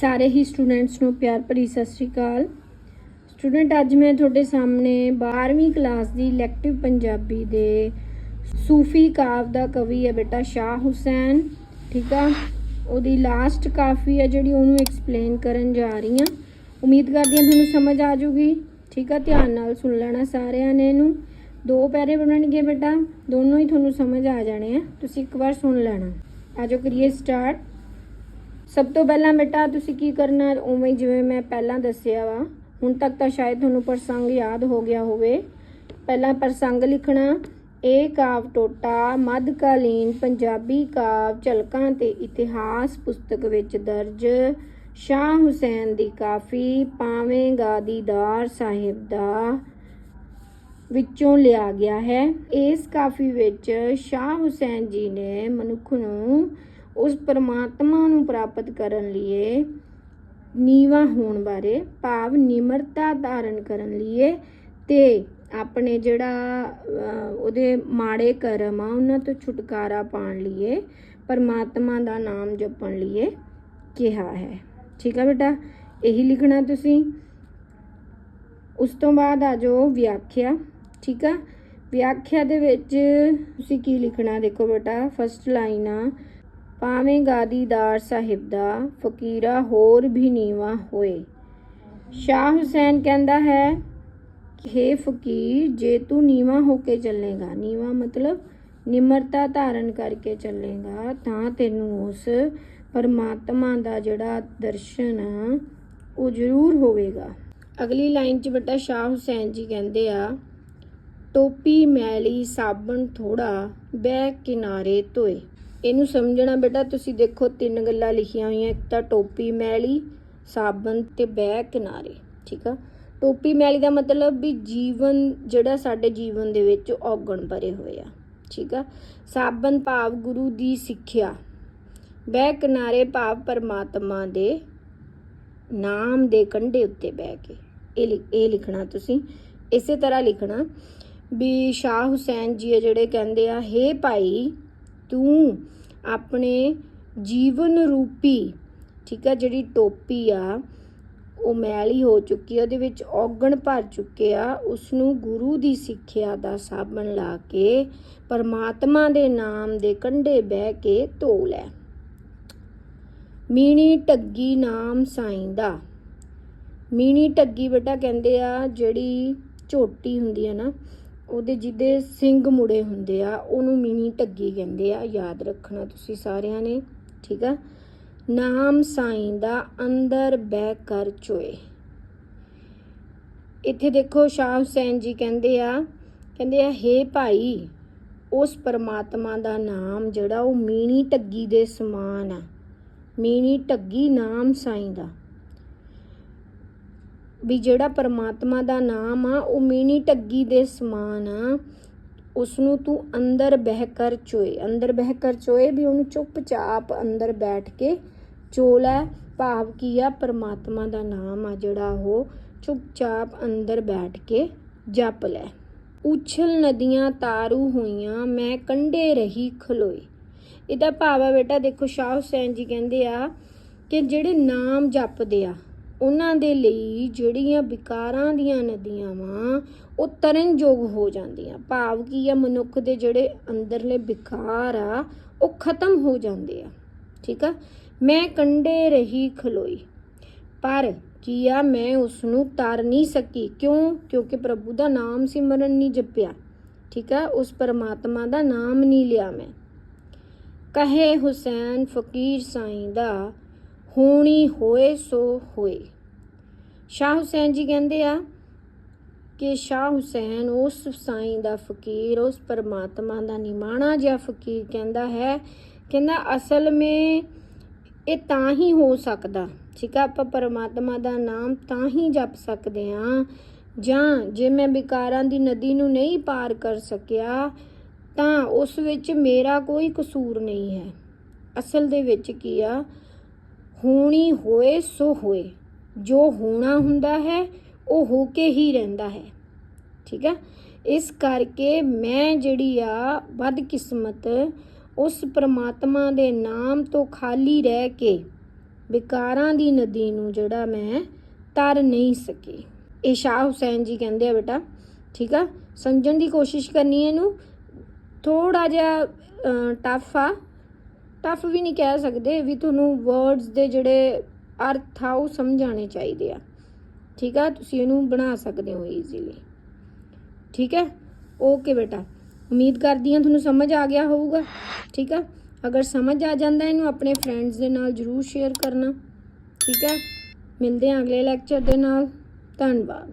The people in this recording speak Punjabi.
ਸਾਰੇ ਹੀ ਸਟੂਡੈਂਟਸ ਨੂੰ ਪਿਆਰ ਭਰੀ ਸਤਿ ਸ਼੍ਰੀ ਅਕਾਲ। ਸਟੂਡੈਂਟ, ਅੱਜ ਮੈਂ ਤੁਹਾਡੇ ਸਾਹਮਣੇ 12ਵੀਂ ਕਲਾਸ ਦੀ ਇਲੈਕਟਿਵ ਪੰਜਾਬੀ ਦੇ ਸੂਫੀ ਕਾਵ ਦਾ ਕਵੀ ਹੈ ਬੇਟਾ ਸ਼ਾਹ ਹੁਸੈਨ, ਠੀਕ ਆ? ਉਹਦੀ ਲਾਸਟ ਕਾਫੀ ਹੈ ਜਿਹੜੀ ਉਹਨੂੰ ਐਕਸਪਲੇਨ ਕਰਨ ਜਾ ਰਹੀ ਹਾਂ। ਉਮੀਦ ਕਰਦੀ ਹਾਂ ਤੁਹਾਨੂੰ ਸਮਝ ਆ ਜਾਊਗੀ। ਠੀਕ ਆ, ਧਿਆਨ ਨਾਲ ਸੁਣ ਲੈਣਾ ਸਾਰਿਆਂ ਨੇ ਇਹਨੂੰ। ਦੋ ਪੈਰੇ ਬਣਨਗੇ ਬੇਟਾ, ਦੋਨੋਂ ਹੀ ਤੁਹਾਨੂੰ ਸਮਝ ਆ ਜਾਣੇ ਆ। ਤੁਸੀਂ ਇੱਕ ਵਾਰ ਸੁਣ ਲੈਣਾ। ਆਜੋ ਕਰੀਏ ਸਟਾਰਟ ਸਭ ਤੋਂ ਪਹਿਲਾਂ ਬੇਟਾ, ਤੁਸੀਂ ਕੀ ਕਰਨਾ? ਉਵੇਂ ਜਿਵੇਂ ਮੈਂ ਪਹਿਲਾਂ ਦੱਸਿਆ ਵਾ, ਹੁਣ ਤੱਕ ਤਾਂ ਸ਼ਾਇਦ ਤੁਹਾਨੂੰ ਪ੍ਰਸੰਗ ਯਾਦ ਹੋ ਗਿਆ ਹੋਵੇ। ਪਹਿਲਾਂ ਪ੍ਰਸੰਗ ਲਿਖਣਾ ਇਹ ਕਾਵ ਟੋਟਾ ਮੱਧਕਾਲੀਨ ਪੰਜਾਬੀ ਕਾਵ, ਝਲਕਾਂ ਤੇ ਇਤਿਹਾਸ, ਪੁਸਤਕ ਵਿੱਚ ਦਰਜ, ਸ਼ਾਹ ਹੁਸੈਨ ਦੀ ਕਾਫੀ ਪਾਵੇਂ ਗਾਦੀਦਾਰ ਸਾਹਿਬ ਦਾ ਵਿੱਚੋਂ ਲਿਆ ਗਿਆ ਹੈ। ਇਸ ਕਾਫੀ ਵਿੱਚ ਸ਼ਾਹ ਹੁਸੈਨ ਜੀ ਨੇ ਮਨੁੱਖ ਨੂੰ ਉਸ ਪਰਮਾਤਮਾ ਨੂੰ ਪ੍ਰਾਪਤ ਕਰਨ ਲਈ ਨੀਵਾ ਹੋਣ ਬਾਰੇ ਭਾਵ ਨਿਮਰਤਾ ਧਾਰਨ ਕਰਨ ਲਈ ਤੇ ਆਪਣੇ ਜਿਹੜਾ ਉਹਦੇ ਮਾੜੇ ਕਰਮ ਆ, ਉਹਨਾਂ ਤੋਂ ਛੁਟਕਾਰਾ ਪਾਉਣ ਲਈ ਪਰਮਾਤਮਾ ਦਾ ਨਾਮ ਜਪਣ ਲਈ ਕਿਹਾ ਹੈ। ਠੀਕ ਆ ਬੇਟਾ? ਇਹੀ ਲਿਖਣਾ ਤੁਸੀਂ। ਉਸ ਤੋਂ ਬਾਅਦ ਆ ਜਾਓ ਵਿਆਖਿਆ। ਠੀਕ ਆ? ਵਿਆਖਿਆ ਦੇ ਵਿੱਚ ਤੁਸੀਂ ਕੀ ਲਿਖਣਾ ਦੇਖੋ ਬੇਟਾ? ਫਸਟ ਲਾਈਨ ਆ ਭਾਵੇਂ ਗਾਦੀਦਾਰ ਸਾਹਿਬ ਦਾ ਫਕੀਰਾ ਹੋਰ ਵੀ ਨੀਵਾ ਹੋਏ। ਸ਼ਾਹ ਹੁਸੈਨ ਕਹਿੰਦਾ ਹੈ ਕਿ, ਹੇ ਫਕੀਰ, ਜੇ ਤੂੰ ਨੀਵਾ ਹੋ ਕੇ ਚੱਲੇਗਾ, ਨੀਵਾ ਮਤਲਬ ਨਿਮਰਤਾ ਧਾਰਨ ਕਰਕੇ ਚੱਲੇਗਾ, ਤਾਂ ਤੈਨੂੰ ਉਸ ਪਰਮਾਤਮਾ ਦਾ ਜਿਹੜਾ ਦਰਸ਼ਨ ਆ, ਉਹ ਜ਼ਰੂਰ ਹੋਵੇਗਾ। ਅਗਲੀ ਲਾਈਨ 'ਚ ਬੇਟਾ ਸ਼ਾਹ ਹੁਸੈਨ ਜੀ ਕਹਿੰਦੇ ਆ, ਟੋਪੀ ਮੈਲੀ ਸਾਬਣ ਥੋੜਾ ਬਹਿ ਕਿਨਾਰੇ ਧੋਏ। ਇਹਨੂੰ ਸਮਝਣਾ ਬੇਟਾ, ਤੁਸੀਂ ਦੇਖੋ ਤਿੰਨ ਗੱਲਾਂ ਲਿਖੀਆਂ ਹੋਈਆਂ, ਇੱਕ ਤਾਂ ਟੋਪੀ ਮੈਲੀ, ਸਾਬਣ ਤੇ ਬਹਿ ਕਿਨਾਰੇ, ਠੀਕ ਆ? ਟੋਪੀ ਮੈਲੀ ਦਾ ਮਤਲਬ ਵੀ ਜੀਵਨ ਜਿਹੜਾ ਸਾਡੇ ਜੀਵਨ ਦੇ ਵਿੱਚ ਔਗਣ ਭਰੇ ਹੋਏ ਆ, ਠੀਕ ਆ? ਸਾਬਣ ਭਾਵ ਗੁਰੂ ਦੀ ਸਿੱਖਿਆ, ਬਹਿ ਕਿਨਾਰੇ ਭਾਵ ਪਰਮਾਤਮਾ ਦੇ ਨਾਮ ਦੇ ਕੰਢੇ ਉੱਤੇ ਬਹਿ ਕੇ। ਇਹ ਲਿਖ- ਇਹ ਲਿਖਣਾ ਤੁਸੀਂ, ਇਸੇ ਤਰ੍ਹਾਂ ਲਿਖਣਾ ਵੀ ਸ਼ਾਹ ਹੁਸੈਨ ਜੀ ਆ ਜਿਹੜੇ ਕਹਿੰਦੇ ਆ, ਹੇ ਭਾਈ ਤੂੰ ਆਪਣੇ ਜੀਵਨ ਰੂਪੀ, ਠੀਕ ਆ, ਜਿਹੜੀ ਟੋਪੀ ਆ, ਉਹ ਮੈਲੀ ਹੋ ਚੁੱਕੀ ਆ, ਉਹਦੇ ਵਿੱਚ ਔਗਣ ਭਰ ਚੁੱਕੇ ਆ ਉਸ ਨੂੰ ਗੁਰੂ ਦੀ ਸਿੱਖਿਆ ਦਾ ਸਾਬਣ ਲਾ ਕੇ ਪਰਮਾਤਮਾ ਦੇ ਨਾਮ ਦੇ ਕੰਢੇ ਬਹਿ ਕੇ ਧੋ ਲੈ। ਮੀਣੀ ਟੱਗੀ ਨਾਮ ਸਾਈਂ ਦਾ ਮੀਣੀ ਟੱਗੀ ਬੇਟਾ ਕਹਿੰਦੇ ਆ, ਜਿਹੜੀ ਝੋਟੀ ਹੁੰਦੀ ਆ ਨਾ ਉਹਦੇ ਜਿਹਦੇ ਸਿੰਘ ਮੁੜੇ ਹੁੰਦੇ ਆ, ਉਹਨੂੰ ਮੀਣੀ ਟੱਗੀ ਕਹਿੰਦੇ ਆ, ਯਾਦ ਰੱਖਣਾ ਤੁਸੀਂ ਸਾਰਿਆਂ ਨੇ, ਠੀਕ ਆ? ਨਾਮ ਸਾਈਂ ਦਾ ਅੰਦਰ ਬਹਿ ਕਰ ਚੋਏ। ਇੱਥੇ ਦੇਖੋ ਸ਼ਾਹ ਹੁਸੈਨ ਜੀ ਕਹਿੰਦੇ ਆ ਕਹਿੰਦੇ ਆ, ਹੇ ਭਾਈ, ਉਸ ਪਰਮਾਤਮਾ ਦਾ ਨਾਮ ਜਿਹੜਾ ਉਹ ਮੀਣੀ ਟੱਗੀ ਦੇ ਸਮਾਨ ਆ। ਮੀਣੀ ਟੱਗੀ ਨਾਮ ਸਾਈਂ ਦਾ ਵੀ ਜਿਹੜਾ ਪਰਮਾਤਮਾ ਦਾ ਨਾਮ ਆ, ਉਹ ਮੀਣੀ ਟੱਗੀ ਦੇ ਸਮਾਨ ਆ। ਉਸ ਨੂੰ ਤੂੰ ਅੰਦਰ ਬਹਿ ਕਰ ਚੋਏ। ਅੰਦਰ ਬਹਿ ਕਰ ਚੋਏ ਵੀ ਉਹਨੂੰ ਚੁੱਪਚਾਪ ਅੰਦਰ ਬੈਠ ਕੇ ਚੋ ਲੈ। ਭਾਵ ਕੀ ਆ, ਪਰਮਾਤਮਾ ਦਾ ਨਾਮ ਆ ਜਿਹੜਾ ਉਹ ਚੁੱਪਚਾਪ ਅੰਦਰ ਬੈਠ ਕੇ ਜਪ ਲੈ। ਉਛਲ ਨਦੀਆਂ ਤਾਰੂ ਹੋਈਆਂ, ਮੈਂ ਕੰਢੇ ਰਹੀ ਖਲੋਈ ਇਹਦਾ ਭਾਵ ਆ ਬੇਟਾ, ਦੇਖੋ, ਸ਼ਾਹ ਹੁਸੈਨ ਜੀ ਕਹਿੰਦੇ ਆ ਕਿ ਜਿਹੜੇ ਨਾਮ ਜਪਦੇ ਆ ਉਹਨਾਂ ਦੇ ਲਈ ਜਿਹੜੀਆਂ ਵਿਕਾਰਾਂ ਦੀਆਂ ਨਦੀਆਂ ਵਾ, ਉਹ ਤਰਨਯੋਗ ਹੋ ਜਾਂਦੀਆਂ। ਭਾਵ ਕੀ ਆ, ਮਨੁੱਖ ਦੇ ਜਿਹੜੇ ਅੰਦਰਲੇ ਵਿਕਾਰ ਆ, ਉਹ ਖਤਮ ਹੋ ਜਾਂਦੇ ਆ। ਠੀਕ ਆ? ਮੈਂ ਕੰਡੇ ਰਹੀ ਖਲੋਈ। ਪਰ ਕੀ ਆ, ਮੈਂ ਉਸ ਨੂੰ ਤਰ ਨਹੀਂ ਸਕੀ। ਕਿਉਂ? ਕਿਉਂਕਿ ਪ੍ਰਭੂ ਦਾ ਨਾਮ ਸਿਮਰਨ ਨਹੀਂ ਜਪਿਆ। ਠੀਕ ਆ? ਉਸ ਪਰਮਾਤਮਾ ਦਾ ਨਾਮ ਨਹੀਂ ਲਿਆ ਮੈਂ। ਕਹੇ ਹੁਸੈਨ ਫਕੀਰ ਸਾਈਂ ਦਾ ਹੋਣੀ ਹੋਏ ਸੋ ਹੋਏ। ਸ਼ਾਹ ਹੁਸੈਨ ਜੀ ਕਹਿੰਦੇ ਆ ਕਿ ਸ਼ਾਹ ਹੁਸੈਨ ਉਸ ਸਾਈਂ ਦਾ ਫਕੀਰ, ਉਸ ਪਰਮਾਤਮਾ ਦਾ ਨਿਮਾਣਾ ਜਿਹਾ ਫਕੀਰ ਕਹਿੰਦਾ ਹੈ। ਕਹਿੰਦਾ, ਅਸਲ ਵਿੱਚ ਇਹ ਤਾਂ ਹੀ ਹੋ ਸਕਦਾ। ਠੀਕ ਆ, ਆਪਾਂ ਪਰਮਾਤਮਾ ਦਾ ਨਾਮ ਤਾਂ ਹੀ ਜਪ ਸਕਦੇ ਆ। ਜਾਂ ਜੇ ਮੈਂ ਵਿਕਾਰਾਂ ਦੀ ਨਦੀ ਨੂੰ ਨਹੀਂ ਪਾਰ ਕਰ ਸਕਿਆ, ਤਾਂ ਉਸ ਵਿੱਚ ਮੇਰਾ ਕੋਈ ਕਸੂਰ ਨਹੀਂ ਹੈ। ਅਸਲ ਦੇ ਵਿੱਚ ਕੀ ਆ ਹੋਣੀ ਹੋਏ ਸੋ ਹੋਏ। ਜੋ ਹੋਣਾ ਹੁੰਦਾ ਹੈ, ਉਹ ਹੋ ਕੇ ਹੀ ਰਹਿੰਦਾ ਹੈ। ਠੀਕ ਹੈ? ਇਸ ਕਰਕੇ ਮੈਂ ਜਿਹੜੀ ਆ ਵੱਧ ਕਿਸਮਤ ਉਸ ਪ੍ਰਮਾਤਮਾ ਦੇ ਨਾਮ ਤੋਂ ਖਾਲੀ ਰਹਿ ਕੇ ਵਿਕਾਰਾਂ ਦੀ ਨਦੀ ਨੂੰ ਜਿਹੜਾ ਮੈਂ ਤਰ ਨਹੀਂ ਸਕੀ। ਇਹ ਸ਼ਾਹ ਹੁਸੈਨ ਜੀ ਕਹਿੰਦੇ ਆ ਬੇਟਾ। ਠੀਕ ਆ? ਸਮਝਣ ਦੀ ਕੋਸ਼ਿਸ਼ ਕਰਨੀ ਹੈ ਇਹਨੂੰ। ਥੋੜਾ ਜਿਹਾ ਟਫ ਆ। ਟਫ ਵੀ ਨਹੀਂ ਕਹਿ ਸਕਦੇ ਵੀ ਤੁਹਾਨੂੰ ਵਰਡਸ ਦੇ ਜਿਹੜੇ ਅਰਥ ਆ ਉਹ ਸਮਝਾਣੇ ਚਾਹੀਦੇ ਆ। ਠੀਕ ਆ? ਤੁਸੀਂ ਇਹਨੂੰ ਬਣਾ ਸਕਦੇ ਹੋ ਈਜ਼ੀਲੀ ਠੀਕ ਹੈ? ਓਕੇ ਬੇਟਾ। ਉਮੀਦ ਕਰਦੀ ਹਾਂ ਤੁਹਾਨੂੰ ਸਮਝ ਆ ਗਿਆ ਹੋਊਗਾ। ਠੀਕ ਆ? ਅਗਰ ਸਮਝ ਆ ਜਾਂਦਾ ਇਹਨੂੰ ਆਪਣੇ ਫਰੈਂਡਸ ਦੇ ਨਾਲ ਜਰੂਰ ਸ਼ੇਅਰ ਕਰਨਾ। ਠੀਕ ਹੈ? ਮਿਲਦੇ ਹਾਂ ਅਗਲੇ ਲੈਕਚਰ ਦੇ ਨਾਲ। ਧੰਨਵਾਦ।